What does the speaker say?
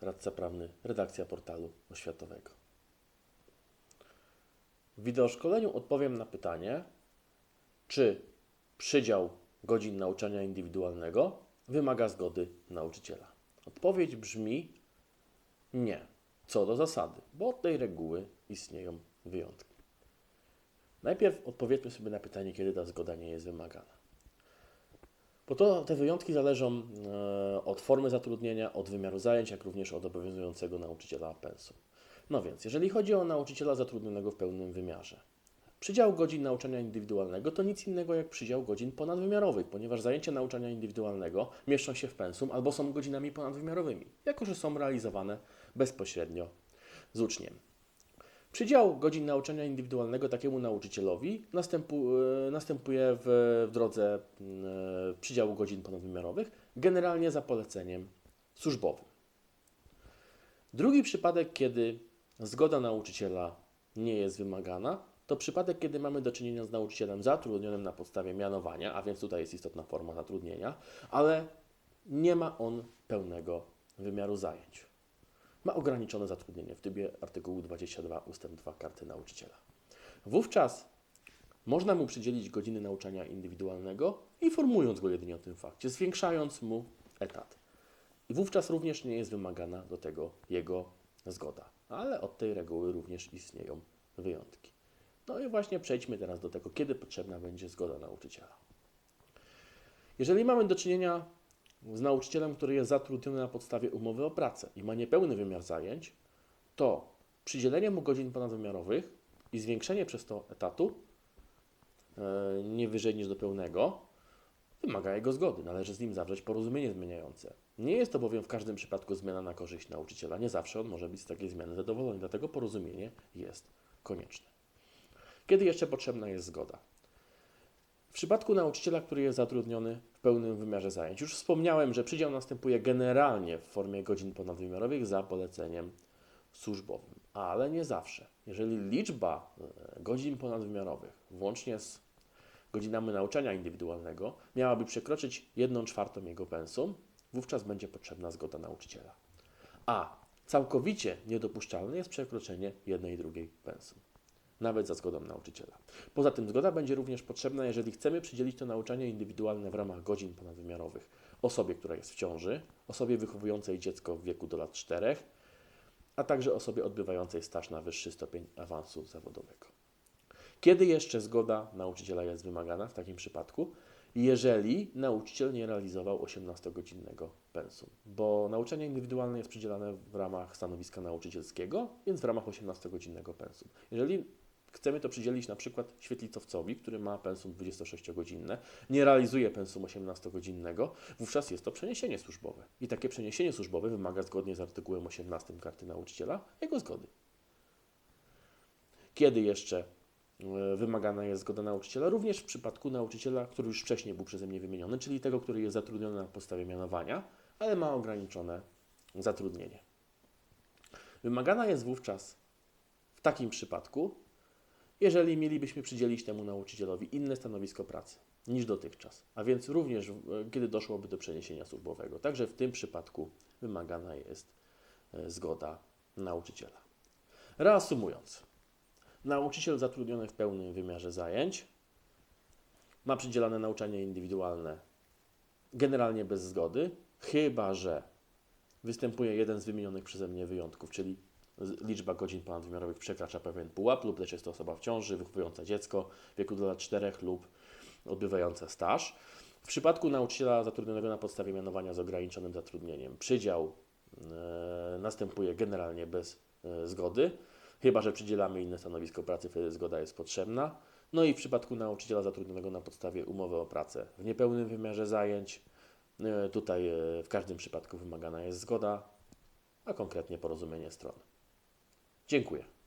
radca prawny, redakcja portalu oświatowego. W wideoszkoleniu odpowiem na pytanie, czy przydział godzin nauczania indywidualnego wymaga zgody nauczyciela. Odpowiedź brzmi nie, co do zasady, bo od tej reguły istnieją wyjątki. Najpierw odpowiedzmy sobie na pytanie, kiedy ta zgoda nie jest wymagana. Bo to te wyjątki zależą e, od formy zatrudnienia, od wymiaru zajęć, jak również od obowiązującego nauczyciela pensum. No więc, jeżeli chodzi o nauczyciela zatrudnionego w pełnym wymiarze, przydział godzin nauczania indywidualnego to nic innego jak przydział godzin ponadwymiarowych, ponieważ zajęcia nauczania indywidualnego mieszczą się w pensum albo są godzinami ponadwymiarowymi, jako że są realizowane bezpośrednio z uczniem. Przydział godzin nauczania indywidualnego takiemu nauczycielowi e, następuje w, drodze e, przydziału godzin ponadwymiarowych, generalnie za poleceniem służbowym. Drugi przypadek, kiedy zgoda nauczyciela nie jest wymagana, to przypadek, kiedy mamy do czynienia z nauczycielem zatrudnionym na podstawie mianowania, a więc tutaj jest istotna forma zatrudnienia, ale nie ma on pełnego wymiaru zajęć ma ograniczone zatrudnienie w trybie artykułu 22 ust. 2 karty nauczyciela. Wówczas można mu przydzielić godziny nauczania indywidualnego, informując go jedynie o tym fakcie, zwiększając mu etat. I wówczas również nie jest wymagana do tego jego zgoda. Ale od tej reguły również istnieją wyjątki. No i właśnie przejdźmy teraz do tego, kiedy potrzebna będzie zgoda nauczyciela. Jeżeli mamy do czynienia z nauczycielem, który jest zatrudniony na podstawie umowy o pracę i ma niepełny wymiar zajęć, to przydzielenie mu godzin ponadwymiarowych i zwiększenie przez to etatu e, nie wyżej niż do pełnego wymaga jego zgody. Należy z nim zawrzeć porozumienie zmieniające. Nie jest to bowiem w każdym przypadku zmiana na korzyść nauczyciela. Nie zawsze on może być z takiej zmiany zadowolony, dlatego porozumienie jest konieczne. Kiedy jeszcze potrzebna jest zgoda? Przypadku nauczyciela, który jest zatrudniony w pełnym wymiarze zajęć, już wspomniałem, że przydział następuje generalnie w formie godzin ponadwymiarowych za poleceniem służbowym, ale nie zawsze. Jeżeli liczba e, godzin ponadwymiarowych, włącznie z godzinami nauczania indywidualnego, miałaby przekroczyć 1 czwartą jego pensum, wówczas będzie potrzebna zgoda nauczyciela. A całkowicie niedopuszczalne jest przekroczenie jednej drugiej pensum nawet za zgodą nauczyciela. Poza tym zgoda będzie również potrzebna, jeżeli chcemy przydzielić to nauczanie indywidualne w ramach godzin ponadwymiarowych osobie, która jest w ciąży, osobie wychowującej dziecko w wieku do lat 4, a także osobie odbywającej staż na wyższy stopień awansu zawodowego. Kiedy jeszcze zgoda nauczyciela jest wymagana w takim przypadku? Jeżeli nauczyciel nie realizował 18-godzinnego pensum, bo nauczanie indywidualne jest przydzielane w ramach stanowiska nauczycielskiego, więc w ramach 18-godzinnego pensum. Jeżeli chcemy to przydzielić na przykład świetlicowcowi, który ma pensum 26-godzinne, nie realizuje pensum 18-godzinnego, wówczas jest to przeniesienie służbowe. I takie przeniesienie służbowe wymaga zgodnie z artykułem 18 karty nauczyciela jego zgody. Kiedy jeszcze e, wymagana jest zgoda nauczyciela? Również w przypadku nauczyciela, który już wcześniej był przeze mnie wymieniony, czyli tego, który jest zatrudniony na podstawie mianowania, ale ma ograniczone zatrudnienie. Wymagana jest wówczas w takim przypadku, jeżeli mielibyśmy przydzielić temu nauczycielowi inne stanowisko pracy niż dotychczas, a więc również e, kiedy doszłoby do przeniesienia służbowego. Także w tym przypadku wymagana jest e, zgoda nauczyciela. Reasumując, nauczyciel zatrudniony w pełnym wymiarze zajęć ma przydzielane nauczanie indywidualne generalnie bez zgody, chyba że występuje jeden z wymienionych przeze mnie wyjątków, czyli liczba godzin ponadwymiarowych przekracza pewien pułap lub też jest to osoba w ciąży, wychowująca dziecko w wieku do lat 4 lub odbywająca staż. W przypadku nauczyciela zatrudnionego na podstawie mianowania z ograniczonym zatrudnieniem przydział e, następuje generalnie bez e, zgody, chyba że przydzielamy inne stanowisko pracy, wtedy zgoda jest potrzebna. No i w przypadku nauczyciela zatrudnionego na podstawie umowy o pracę w niepełnym wymiarze zajęć, e, tutaj e, w każdym przypadku wymagana jest zgoda, a konkretnie porozumienie stron. Dziękuję.